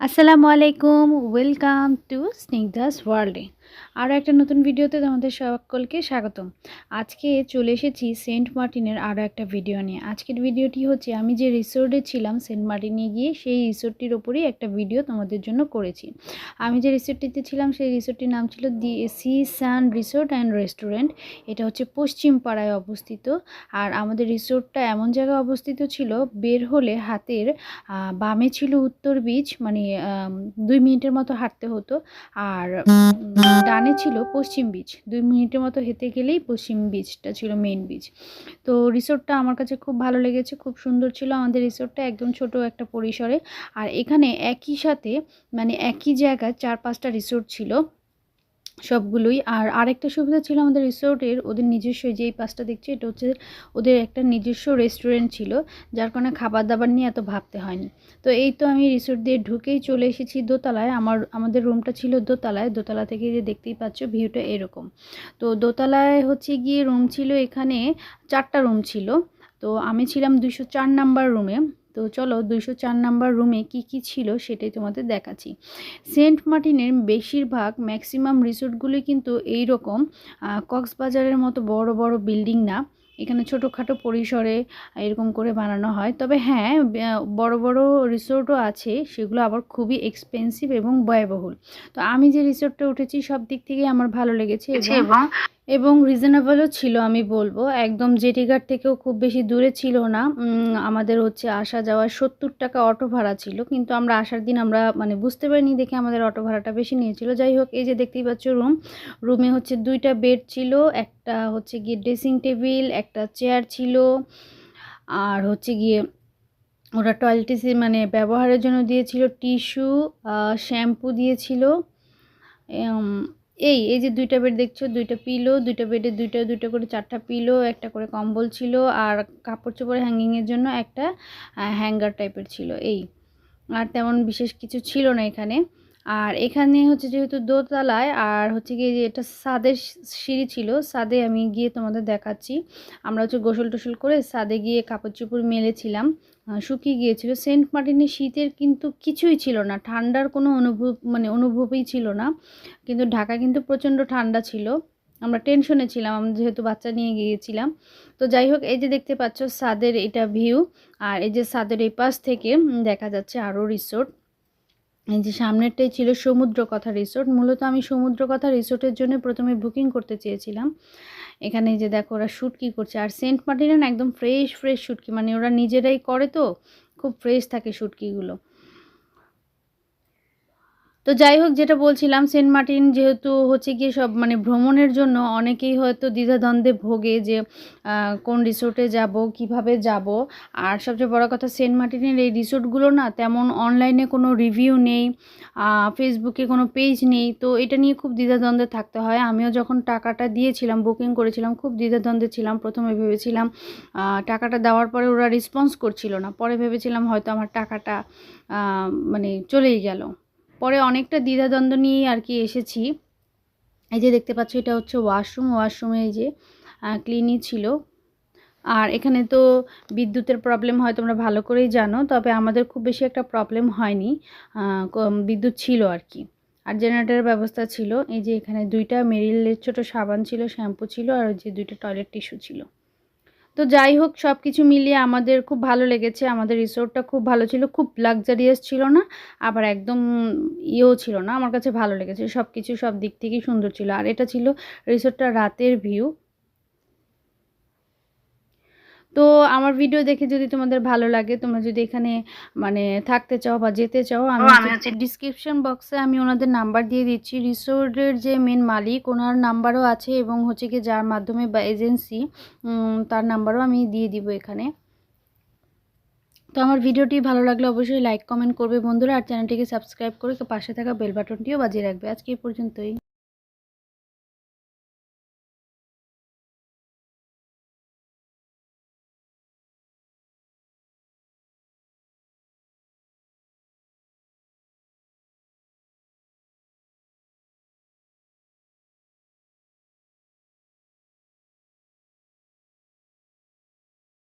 আসসালামু আলাইকুম welcome to Snigdha's ওয়ার্ল্ডে আরও একটা নতুন ভিডিওতে তোমাদের সকলকে স্বাগতম। আজকে চলে এসেছি সেন্ট মার্টিনের আরও একটা ভিডিও নিয়ে। আজকের ভিডিওটি হচ্ছে, আমি যে রিসোর্টে ছিলাম সেন্ট মার্টিনে গিয়ে সেই রিসোর্টটির ওপরেই একটা ভিডিও তোমাদের জন্য করেছি। আমি যে রিসোর্টটিতে ছিলাম, সেই রিসোর্টটির নাম ছিল the sea sun resort and restaurant. এটা হচ্ছে পশ্চিম পাড়ায় অবস্থিত। আর আমাদের রিসোর্টটা এমন জায়গায় অবস্থিত ছিল, বের হলে হাতের বামে ছিল উত্তর বিচ মানে দুই মিনিটের মতো হাঁটতে হতো। আর ডানে ছিল পশ্চিম বিচ দুই মিনিটের মতো হেঁটে গেলেই পশ্চিম বিচটা ছিল মেন বীচ তো রিসোর্টটা আমার কাছে খুব ভালো লেগেছে, খুব সুন্দর ছিল আমাদের রিসোর্টটা একদম ছোট একটা পরিসরে। আর এখানে একই সাথে মানে একই জায়গায় চার পাঁচটা রিসোর্ট ছিল। সবগুলোই। আর আরেকটা সুবিধা ছিল আমাদের রিসোর্টের, ওদের নিজস্ব যে এই পাশটা দেখছি, এটা হচ্ছে ওদের একটা নিজস্ব রেস্টুরেন্ট ছিল, যার কারণে খাবার দাবার নিয়ে এত ভাবতে হয়নি। তো এই তো আমি রিসোর্ট দিয়ে ঢুকেই চলে এসেছি দোতলায়। আমার, আমাদের রুমটা ছিল দোতলায়, দোতলা থেকে যে দেখতেই পাচ্ছ ভিউটা এরকম। তো দোতলায় হচ্ছে গিয়ে রুম ছিল এখানে চারটা রুম ছিল। তো আমি ছিলাম দুশো চার নাম্বার রুমে। তো চলো দুইশো চার নাম্বার রুমে কি কি ছিল সেটাই তোমাদের দেখাচ্ছি। সেন্ট মার্টিনের বেশিরভাগ ম্যাক্সিমাম রিসোর্টগুলি কিন্তু এই রকম কক্সবাজারের মতো বড় বড় বিল্ডিং না। এখানে ছোটোখাটো পরিসরে এরকম করে বানানো হয়। তবে হ্যাঁ বড় বড় রিসোর্টও আছে সেগুলো আবার খুবই এক্সপেন্সিভ এবং ব্যয়বহুল। তো আমি যে রিসোর্টটা উঠেছি সব দিক থেকেই আমার ভালো লেগেছে এবং এবং রিজনেবলও ছিল, আমি বলব। একদম জেটিঘাট থেকেও খুব বেশি দূরে ছিল না। আমাদের হচ্ছে আসা যাওয়ার সত্তর টাকা অটো ভাড়া ছিল। কিন্তু আমরা আসার দিন আমরা মানে বুঝতে পারিনি দেখে আমাদের অটো ভাড়াটা বেশি নিয়েছিল। যাই হোক, এই যে দেখতেই পাচ্ছ রুম রুমে হচ্ছে দুইটা বেড ছিল। একটা হচ্ছে গিয়ে ড্রেসিং টেবিল একটা চেয়ার ছিল। আর হচ্ছে গিয়ে ওরা টয়লেটে মানে ব্যবহারের জন্য দিয়েছিল টিস্যু শ্যাম্পু দিয়েছিল। এই এই যে দুইটা বেড দেখছ, দুইটা পিলো দুইটা বেডে দুইটা দুইটা করে চারটা পিলো একটা করে কম্বল ছিল আর কাপড় চোপড় হ্যাঙ্গিংয়ের জন্য একটা হ্যাঙ্গার টাইপের ছিল, এই। আর তেমন বিশেষ কিছু ছিল না এখানে। আর এখানে হচ্ছে যেহেতু দোতলায়, আর হচ্ছে গিয়ে যে এটা ছাদের সিঁড়ি ছিল, সাদে আমি গিয়ে তোমাদের দেখাচ্ছি। আমরা হচ্ছে গোসল টোসল করে সাদে গিয়ে কাপড় চোপড় মেলেছিলাম। শুকিয়ে গিয়েছিল। সেন্ট মার্টিনে শীতের কিন্তু কিছুই ছিল না। ঠান্ডার কোনো অনুভব মানে অনুভবই ছিল না। কিন্তু ঢাকা কিন্তু প্রচণ্ড ঠান্ডা ছিল। আমরা টেনশনে ছিলাম, আমরা যেহেতু বাচ্চা নিয়ে গিয়েছিলাম। তো যাই হোক, এই যে দেখতে পাচ্ছ সাদের এটা ভিউ, আর এই যে সাদের এই পাশ থেকে দেখা যাচ্ছে আরও রিসোর্ট। এই যে সামনেরটাই ছিল সমুদ্র কথা রিসোর্ট। মূলত আমি সমুদ্র কথা রিসোর্টের জন্য প্রথমে বুকিং করতে চেয়েছিলাম। এখানে যে দেখো ওরা শুটকি করছে। আর সেন্ট মার্টিনে একদম ফ্রেশ ফ্রেশ শুটকি মানে ওরা নিজেরাই করে তো, খুব ফ্রেশ থাকে শুটকিগুলো। তো যাই হোক, যেটা বলছিলাম, সেন্ট মার্টিন যেহেতু হচ্ছে গিয়ে সব মানে ভ্রমণের জন্য অনেকেই হয়তো দ্বিধাদ্বন্দ্বে ভোগে যে কোন রিসোর্টে যাব, কীভাবে যাব। আর সবচেয়ে বড় কথা, সেন্ট মার্টিনের এই রিসোর্টগুলো না তেমন অনলাইনে কোনো রিভিউ নেই ফেসবুকে কোনো পেজ নেই। তো এটা নিয়ে খুব দ্বিধাদ্বন্দ্বে থাকতে হয়। আমিও যখন টাকাটা দিয়েছিলাম, বুকিং করেছিলাম, খুব দ্বিধাদ্বন্দ্বে ছিলাম। প্রথমে ভেবেছিলাম টাকাটা দেওয়ার পরে ওরা রেসপন্স করছিল না। পরে ভেবেছিলাম হয়তো আমার টাকাটা মানে চলেই গেল। পরে অনেকটা দ্বিধাদ্বন্দ্ব নিয়েই আর কি এসেছি। এই যে দেখতে পাচ্ছ, এটা হচ্ছে ওয়াশরুম। ওয়াশরুমে এই যে ক্লিনই ছিল। আর এখানে তো বিদ্যুতের প্রবলেম হয়, তোমরা ভালো করেই জানো, তবে আমাদের খুব বেশি একটা প্রবলেম হয়নি। বিদ্যুৎ ছিল আর কি। আর জেনারেটরের ব্যবস্থা ছিল। এই যে এখানে দুইটা মেরিলের ছোট সাবান ছিল, শ্যাম্পু ছিল, আর যে দুইটা টয়লেট টিস্যু ছিল। তো যাই হোক সব কিছু মিলিয়ে আমাদের খুব ভালো লেগেছে। আমাদের রিসোর্টটা খুব ভালো ছিল, খুব লাক্সারিয়াস ছিল না, আবার একদম ইয়েও ছিল না। আমার কাছে ভালো লেগেছে সব কিছু সব দিক থেকেই সুন্দর ছিল। আর এটা ছিল রিসোর্টটা রাতের ভিউ তো আমার ভিডিও দেখে যদি তোমাদের ভালো লাগে তোমরা যদি এখানে মানে থাকতে চাও বা যেতে চাও আমি হচ্ছে ডিসক্রিপশন বক্সে আমি ওনাদের নাম্বার দিয়ে দিচ্ছি। রিসোর্টের যে মেন মালিক ওনার নাম্বারও আছে এবং হচ্ছে কি যার মাধ্যমে বা এজেন্সি তার নাম্বারও আমি দিয়ে দিব এখানে। তো আমার ভিডিওটি ভালো লাগলে অবশ্যই লাইক কমেন্ট করবে বন্ধুরা আর চ্যানেলটিকে সাবস্ক্রাইব করে পাশে থাকা বেল বাটনটিও বাজিয়ে রাখবে। আজকে এই পর্যন্তই।